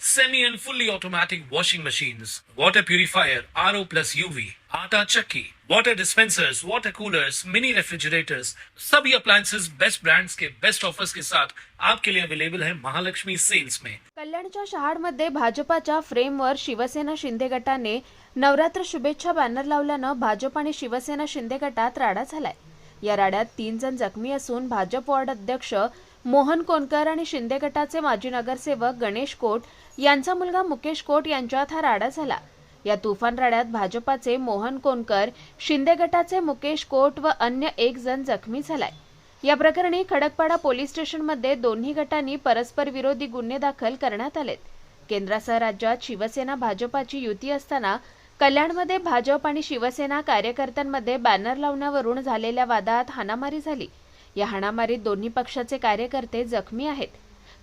semi and fully automatic washing machines, water purifier, RO plus UV, आटा chakki, water dispensers, water coolers, mini refrigerators, सभी appliances. Best brands के best offers के साथ आपके लिए available है महालक्ष्मी सेल्स में कल्याणच्या शहाडमध्ये भाजपाच्या फ्रेमवर शिवसेना शिंदे गटाने नवरात्र शुभेच्छा बॅनर लावल्यानं भाजप आणि शिवसेना शिंदे गटात राडा झालाय. या राड्यात तीन जण जखमी असून भाजप वॉर्ड अध्यक्ष मोहन कोनकर आणि शिंदे गटाचे माजी नगरसेवक गणेश कोट यांचा मुलगा मुकेश कोट यांच्यात हा राडा झाला. या तुफान राड्यात भाजपाचे मोहन कोनकर शिंदे गटाचे मुकेश कोट व अन्य एक जण जखमी झालाय. या प्रकरणी खडकपाडा पोलीस स्टेशनमध्ये दोन्ही गटांनी परस्पर विरोधी गुन्हे दाखल करण्यात आलेत. केंद्रासह राज्यात शिवसेना भाजपाची युती असताना कल्याणमध्ये भाजप आणि शिवसेना कार्यकर्त्यांमध्ये बॅनर लावण्यावरून झालेल्या वादात हाणामारी झाली. या हाणामारीत दोन्ही पक्षाचे कार्यकर्ते जखमी आहेत.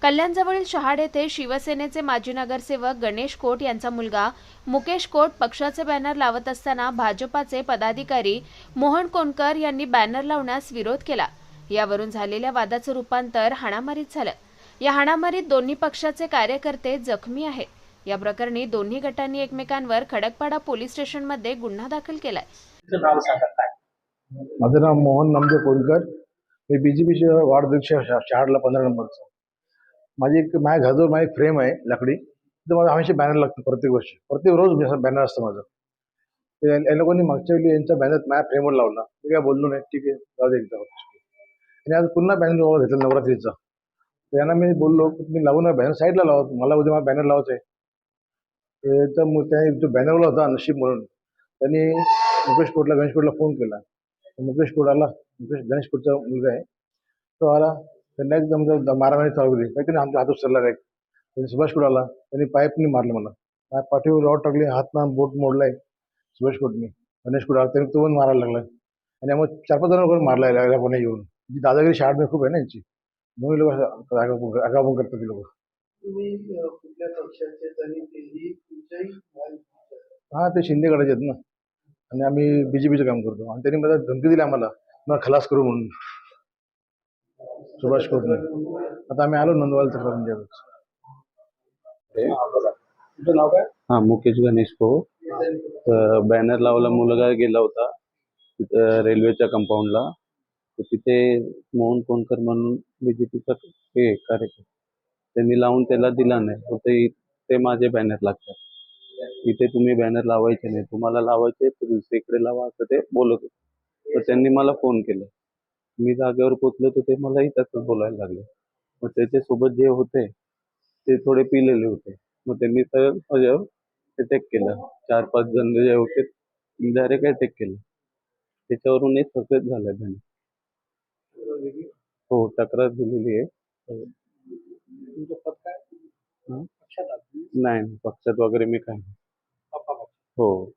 कल्याणजवळील शहाड येथे शिवसेनेचे माजी नगरसेवक गणेश कोट यांचा मुलगा मुकेश कोट पक्षाचे बॅनर लावत असताना भाजपाचे पदाधिकारी मोहन कोनकर यांनी बॅनर लावण्यास विरोध केला. यावरून झालेल्या वादाचं रूपांतर हाणामारीत झालं. या हाणामारीत दोन्ही पक्षाचे कार्यकर्ते जखमी आहेत. या प्रकरणी दोन्ही गटांनी एकमेकांवर खडकपाडा पोलीस स्टेशनमध्ये गुन्हा दाखल केलाय. माझं नाव मोहन नामदेव कोलकर मी बी जे पीचे वार्डाध्यक्ष शहाडला पंधरा नंबरचा. माझी एक माझ्या घराजवळ माझी फ्रेम आहे लाकडी. तिथं माझं हमेशा बॅनर लागतं प्रत्येक वर्षी. प्रत्येक रोज बॅनर असतं माझं. ते या लोकांनी मागच्या वेळी यांचा बॅनर माझ्या फ्रेमवर लावला. मी काय बोललो नाही. ठीक आहे जाऊ दे एकदा. आणि आज पुन्हा बॅनर घेतला नवरात्रीचा. तर यांना मी बोललो की लावू ना बॅनर साईडला लावत मला उद्या मला बॅनर लावायचं आहे. तर मग त्याने जो बॅनरला होता नशीब म्हणून. त्यांनी मुकेश कोटला गणेश कोटला फोन केला. मुकेश कोट आला मुकेश गणेश कोटचा मुलगा आहे. तो आला त्यांना एकदम मारामारी चालू केली. काही नाही आमच्या हात उचलला एक त्यांनी सुभाष कोट आला त्यांनी पाईपनी मारलं मला. माझ्या पाठीवर रॉड टाकली हात बोट मोडलाय सुभाष कोटनी गणेश कोट आला त्यांनी तो पण मारायला लागला. आणि मग चार पाच जण मारला लागला कोणी येऊन. जी दादागिरी शाळेत खूप आहे ना यांची. म्हणून लोक आगापण करतात ती लोक. हा ते शिंदे गटाचे आहेत ना. आणि आम्ही बीजेपीचं काम करतो. आणि त्यांनी मला धमकी दिली आम्हाला. मला खलास करू म्हणून. सुभाष कोटने आता आम्ही आलो नंदवाल तक्रार काय? हा मुकेश गणेश को बॅनर लावला मुलगा गेला होता. तिथं रेल्वेच्या कंपाऊंडला तर तिथे मोहन कोणकर म्हणून बीजेपीचा हे कार्यकर्ता. त्यांनी लावून त्याला दिला नाही. ते माझे बॅनर लागतात. इथे तुम्ही बॅनर लावायचे नाही. तुम्हाला लावायचे तर दुसरीकडे लावा असं ते बोलत होते. तर त्यांनी मला फोन केला. मी जागेवर पोचलो तर ते मलाही तसंच बोलायला लागले. मग त्याच्यासोबत जे होते ते थोडे पिलेले होते. मग त्यांनी तर माझ्यावर अटॅक केलं. चार पाच जण जे होते डायरेक्ट अटॅक केलं. त्याच्यावरून एक सगळं झालं त्याने. हो तक्रार दिलेली आहे. नाही पक्षात वगैरे मी पक्ष. हो.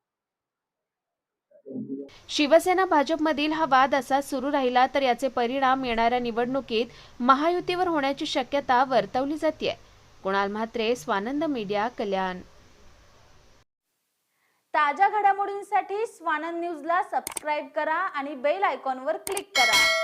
शिवसेना भाजपमधील हा वाद असा सुरू राहिला तर याचे परिणाम येणाऱ्या निवडणुकीत महायुतीवर होण्याची शक्यता वर्तवली जाते कुणाल म्हात्रे स्वानंद मीडिया कल्याण. ताज्या घडामोडींसाठी स्वानंद न्यूजला सबस्क्राईब करा आणि बेल आयकॉनवर क्लिक करा.